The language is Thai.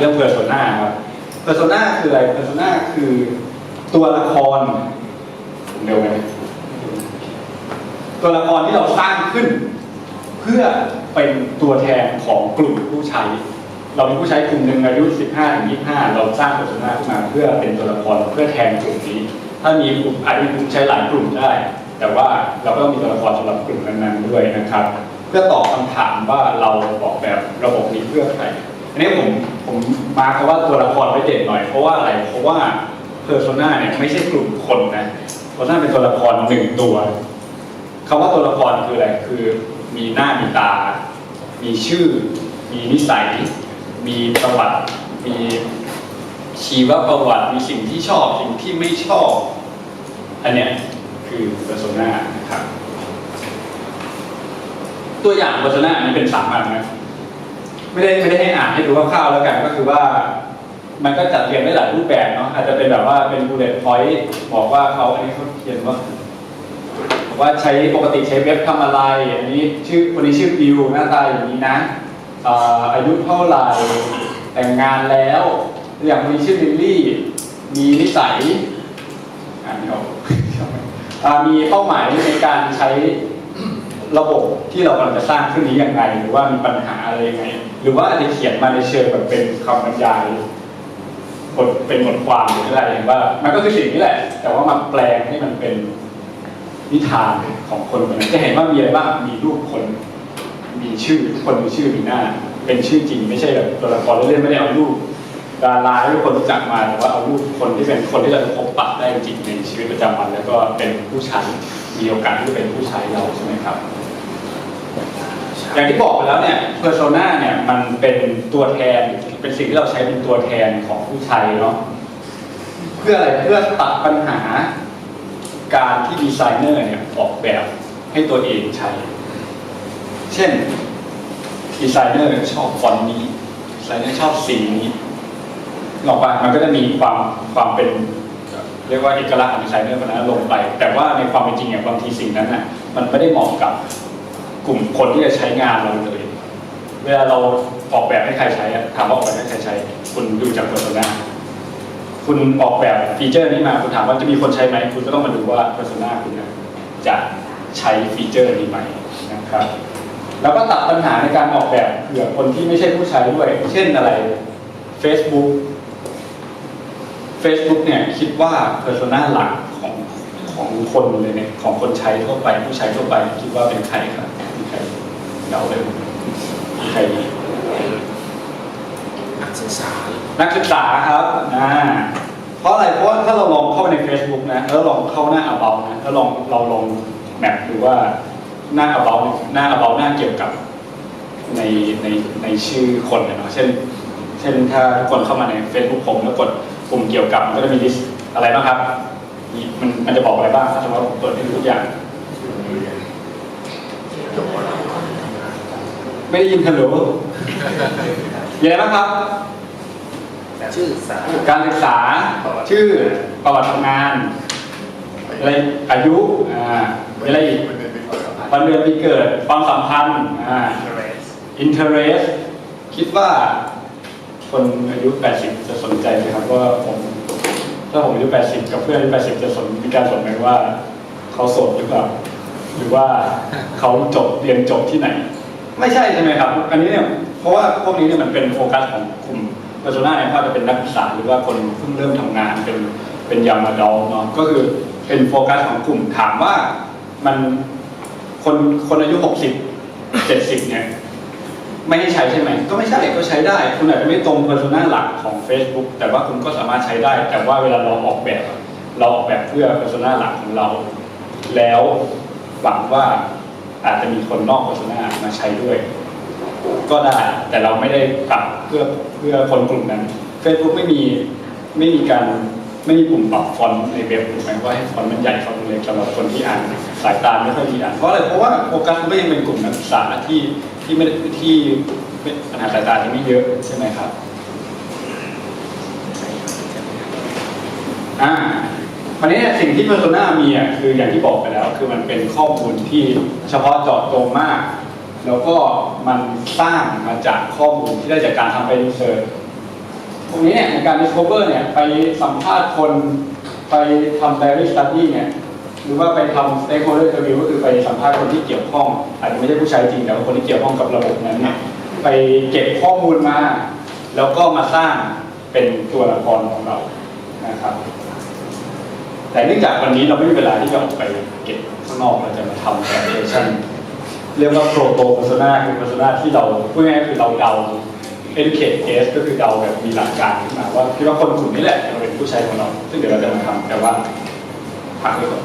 เรื่องเพอร์โซนาครับเพอร์โซนาคืออะไรเพอร์โซนาคือตัวละครเร็วไหมตัวละครที่เราสร้างขึ้น เพื่อเป็นตัวแทนของกลุ่มผู้ใช้ เรามีผู้ใช้กลุ่มหนึ่งอายุ 15ถึง25 เราสร้างเพอร์โซนาขึ้นมาเพื่อเป็นตัวละครเพื่อแทนกลุ่มนี้ ถ้ามีกลุ่มอาจจะมีกลุ่มใช้หลายกลุ่มได้ แต่ว่าเราก็ต้องมีตัวละครสำหรับกลุ่มนั้นๆด้วยนะครับ เพื่อตอบคำถามว่าเราออกแบบระบบนี้เพื่อใครอันนี้ผม ผมมาคำว่าตัวละครไว้เด่นหน่อย เพราะว่าอะไรเพราะว่าเพอร์โซนาเนี่ยไม่ใช่กลุ่มคนนะเพอร์โซนาเป็นตัวละครหนึ่งตัวคำว่าตัวละครคืออะไรคือมีหน้ามีตา มีชื่อ มีนิสัย มีประวัติ มีชีวประวัติ มีสิ่งที่ชอบสิ่งที่ไม่ชอบ อันเนี้ยคือเพอร์โซนานะครับตัวอย่างเพอร์โซนาอันนี้เป็นสามอันนะ ไม่ได้ไม่ได้ให้อ่านให้ดูคร่าวๆแล้วกันก็คือว่า มันก็จัดเรียงได้หลายรูปแบบเนาะอาจจะเป็นแบบว่าเป็น bullet point บอกว่าเขาอันนี้เขาเขียนว่าบอกว่าใช้ปกติใช้เว็บทำอะไรอันนี้ชื่อคนนี้ชื่อบิวหน้าตาอย่างนี้นะอายุเท่าไหร่แต่งงานแล้วอย่างคนนี้ชื่อลิลลี่ มีนิสัยอ่านไม่ออกอ่ามีเป้าหมายในการใช้ ระบบที่เรากำลังจะสร้างขึ้นนี้ยังไง หรือว่ามีปัญหาอะไรยังไง หรือว่าอาจจะเขียนมาในเชิงแบบเป็นคำบรรยายบทเป็นบทความหรืออะไรอย่างว่า มันก็คือสิ่งนี้แหละ แต่ว่ามาแปลงให้มันเป็นนิทานของคนคนนั้นจะเห็นว่ามีอะไรบ้างมีรูปคน มีชื่อทุกคนมีชื่อมีหน้า เป็นชื่อจริง ไม่ใช่แบบตัวละครเล่นๆไม่ได้เอารูป ดาราที่คนรู้จักมาแต่ว่าเอารูปคนที่เป็นคนที่เราจะพบปะได้จริงในชีวิตประจำวัน แล้วก็เป็นผู้ใช้มีโอกาสที่จะเป็นผู้ใช้เราใช่ไหมครับ อย่างที่บอกไปแล้วเนี่ยเพอร์โซนาเนี่ยมันเป็นตัวแทนเป็นสิ่งที่เราใช้เป็นตัวแทนของผู้ใช้เนาะเพื่ออะไรเพื่อตัดปัญหาการที่ดีไซเนอร์เนี่ยออกแบบให้ตัวเองใช้ เช่นดีไซเนอร์ชอบฟอนต์นี้ดีไซเนอร์ชอบสีนี้ ลอกไปมันก็จะมีความความเป็นเรียกว่าเอกลักษณ์ของดีไซเนอร์คนนั้นลงไป แต่ว่าในความเป็นจริงเนี่ยบางทีสิ่งนั้นน่ะมันไม่ได้เหมาะกับกลุ่มคนที่จะใช้งานเราเลย เวลาเราออกแบบให้ใครใช้อะถามว่าออกแบบให้ใครใช้ คุณดูจากเพอร์โซนาคุณออกแบบฟีเจอร์นี้มาคุณถามว่าจะมีคนใช้ไหมคุณก็ต้องมาดูว่าเพอร์โซนาคุณจะใช้ฟีเจอร์นี้ไหมนะครับ แล้วก็ตัดปัญหาในการออกแบบเผื่อคนที่ไม่ใช่ผู้ใช้ด้วย เช่นอะไร Facebook Facebook เนี่ยคิดว่าเพอร์โซนาหลักของของคนเลยเนี่ยของคนใช้ทั่วไปผู้ใช้ทั่วไปคิดว่าเป็นใครครับมีใครเดาเลยมีใครนักศึกษานักศึกษาครับอ่าเพราะอะไรเพราะว่าถ้าเราลองเข้าไปใน Facebook นะแล้วลองเข้าหน้า about นะแล้วลองเราลองแมปดูว่าหน้า about เนี่ยหน้า about หน้าเกี่ยวกับในในในชื่อคนเนี่ยเนาะเช่น เช่นถ้าทุกคนเข้ามาใน Facebook ผมแล้วกด ปุ่มเกี่ยวกับมันก็จะมีลิสต์อะไรบ้างครับมีมันมันจะบอกอะไรบ้างถ้าสมมติว่าผมเปิดให้ดูทุกอย่าง ไม่ได้ยินฮัลโหลมีอะไรบ้างครับ ชื่อสาการศึกษา ชื่อประวัติทำงาน อะไรอายุ อ่าอะไรอีกวันเดือนปีเกิด ความสัมพันธ์อ่า interest คิดว่า คนอายุ 80 จะสนใจไหมครับว่าผมถ้าผมอายุ 80 กับเพื่อนอายุ 80 จะสนมีการสนไหมว่า เขาโสดหรือเปล่าหรือว่าเขาจบเรียนจบที่ไหน ไม่ใช่ใช่ไหมครับ อันนี้เนี่ยเพราะว่าพวกนี้เนี่ยมันเป็นโฟกัสของกลุ่ม p e r s o n a เนี่ยว่าจะเป็นนักศึกษาหรือว่าคนเพิ่งเริ่มทำงานเป็นเป็นยามาดอลเนาะก็คือเป็นโฟกัสของกลุ่มถามว่ามันคนคนอายุ 60 70 เนี่ย ไม่ให้ใช้ใช่ไหม ก็ไม่ใช่ก็ใช้ได้ คุณอาจจะไม่ตรง p e r s o n a หลักของ Facebook แต่ว่าคุณก็สามารถใช้ได้ แต่ว่าเวลาเราออกแบบ เราออกแบบเพื่อ p e r s o n a หลักของเรา แล้วหวังว่าอาจจะมีคนนอก p e r s o n a มาใช้ด้วย ก็ได้แต่เราไม่ได้ปรับเพื่อเพื่อคนกลุ่มนั้น Facebook ไม่มีไม่มีการไม่มีปุ่มปรับฟอนต์ในเว็บถูกไหมว่าให้ฟอนต์มันใหญ่ฟอนต์มันเล็กสำหรับคนที่อ่านสายตาไม่ค่อยดีอ่านเพราะอะไรเพราะว่าโฟกัสก็ยังเป็นกลุ่มนักศึกษาที่ ที่ไม่ได้ที่ปัญหาสายตาที่ไม่เยอะใช่ไหมครับอ่าวันนี้เนี่ยสิ่งที่ Persona มีอะคืออย่างที่บอกไปแล้ว คือมันเป็นข้อมูลที่เฉพาะเจาะจงมาก แล้วก็มันสร้างมาจากข้อมูลที่ได้จากการทำไปรีเสิร์ชตรงนี้เนี่ยในการ discover เนี่ยไปสัมภาษณ์คนไปทำ diary study เนี่ย หรือว่าไปทำ stakeholder interview ก็คือไปสัมภาษณ์คนที่เกี่ยวข้อง อาจจะไม่ใช่ผู้ใช้จริงแต่ว่าคนที่เกี่ยวข้องกับระบบนั้นเนี่ยไปเก็บข้อมูลมา แล้วก็มาสร้างเป็นตัวละครของเรานะครับ แต่เนื่องจากวันนี้เราไม่มีเวลาที่จะออกไปเก็บข้างนอกเราจะมาทำแอปพลิเคชันเรียกว่า proto persona คือ persona ที่เราพูดง่ายๆคือเราเดา educate case ก็คือเดาแบบมีหลักการขึ้นมาว่าคิดว่าคนกลุ่มนี้แหละจะเป็นผู้ใช้ของเรา ซึ่งเดี๋ยวเราจะมาทำแต่ว่าพักไว้ก่อน